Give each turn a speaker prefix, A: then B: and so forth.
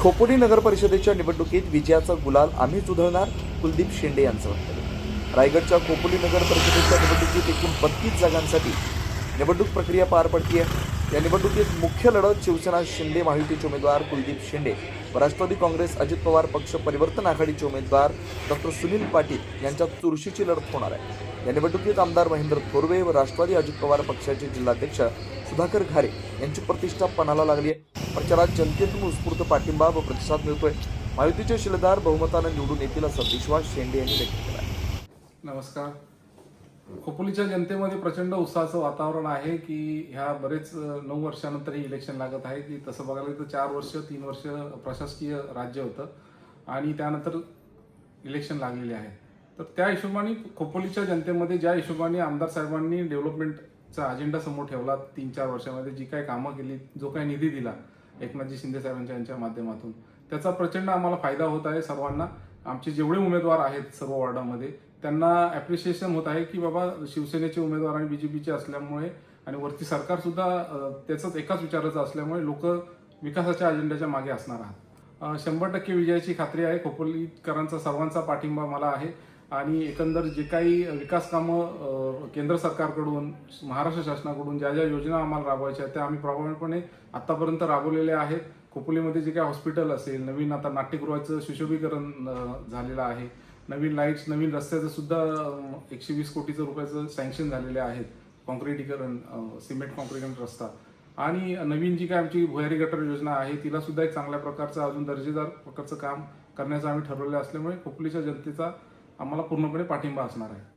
A: खोपोली नगर परिषदेच्या निवडणुकीत विजयाचा गुलाल आम्हीच उधळणार कुलदीप शेंडे यांचं वक्तव्य. रायगडच्या खोपोली नगर परिषदेच्या निवडणुकीत एकूण बत्तीस जागांसाठी निवडणूक प्रक्रिया पार पडतीय. या निवडणुकीत मुख्य लढत शिवसेना शिंदे महायुतीचे उमेदवार कुलदीप शेंडे व राष्ट्रवादी काँग्रेस अजित पवार पक्ष परिवर्तन आघाडीचे उमेदवार डॉक्टर सुनील पाटील यांच्या चुरशीची लढत होणार आहे. या निवडणुकीत आमदार महेंद्र थोरवे व राष्ट्रवादी अजित पवार पक्षाचे जिल्हाध्यक्ष सुधाकर घारे यांची प्रतिष्ठा पणाला लागली आहे. प्रचारात जनतेतून उत्स्फूर्त पाठिंबा व प्रतिसाद मिळतोय. महायुतीचे शिलेदार बहुमतानं निवडून येतील असा विश्वास शेंडे यांनी व्यक्त केला
B: नमस्कार. खोपोलीच्या जनतेमध्ये प्रचंड उत्साहाचं वातावरण आहे की ह्या बरेच नऊ वर्षानंतर हे इलेक्शन लागत आहे. की तसं बघायला गेलं तर चार वर्ष तीन वर्ष प्रशासकीय राज्य होतं. आणि त्यानंतर इलेक्शन लागलेले आहे. तर त्या हिशोबाने खोपोलीच्या जनतेमध्ये ज्या हिशोबाने आमदार साहेबांनी डेव्हलपमेंटचा अजेंडा समोर ठेवला तीन चार वर्षामध्ये जी काही कामं केली जो काही निधी दिला एकनाथजी शिंदे साहेबांच्या यांच्या माध्यमातून. त्याचा प्रचंड आम्हाला फायदा होत आहे सर्वांना. आमचे जेवढे उमेदवार आहेत सर्व वॉर्डामध्ये त्यांना ॲप्रिशिएशन होत आहे की बाबा शिवसेनेचे उमेदवार आणि बीजेपीचे असल्यामुळे आणि वरती सरकारसुद्धा त्याचंच एकाच विचाराचं असल्यामुळे लोक विकासाच्या अजेंड्याच्या मागे असणार आहात. शंभर टक्के विजयाची खात्री आहे. खोपोलीकरांचा सर्वांचा पाठिंबा मला आहे. आणि एकंदर जे काही विकास कामं केंद्र सरकारकडून महाराष्ट्र शासनाकडून ज्या ज्या योजना आम्हाला राबवायच्या आहेत त्या आम्ही प्रभावीपणे आतापर्यंत राबवलेल्या आहेत. खोपोलीमध्ये जे काही हॉस्पिटल असेल नवीन आता नाट्यगृहाचं सुशोभीकरण झालेलं आहे. नवीन लाईट्स नवीन रस्त्याचं सुद्धा एकशे वीस कोटीचं रुपयाचं सँक्शन झालेले आहेत. कॉन्क्रिटीकरण सिमेंट कॉन्क्रिटीकरण रस्ता. आणि नवीन जी काय आमची भुयारी गटर योजना आहे तिला सुद्धा एक चांगल्या प्रकारचं अजून दर्जेदार प्रकारचं काम करण्याचं आम्ही ठरवलं असल्यामुळे खोपोलीच्या जनतेचा आम्हाला पूर्णपणे पाठिंबा असणार आहे.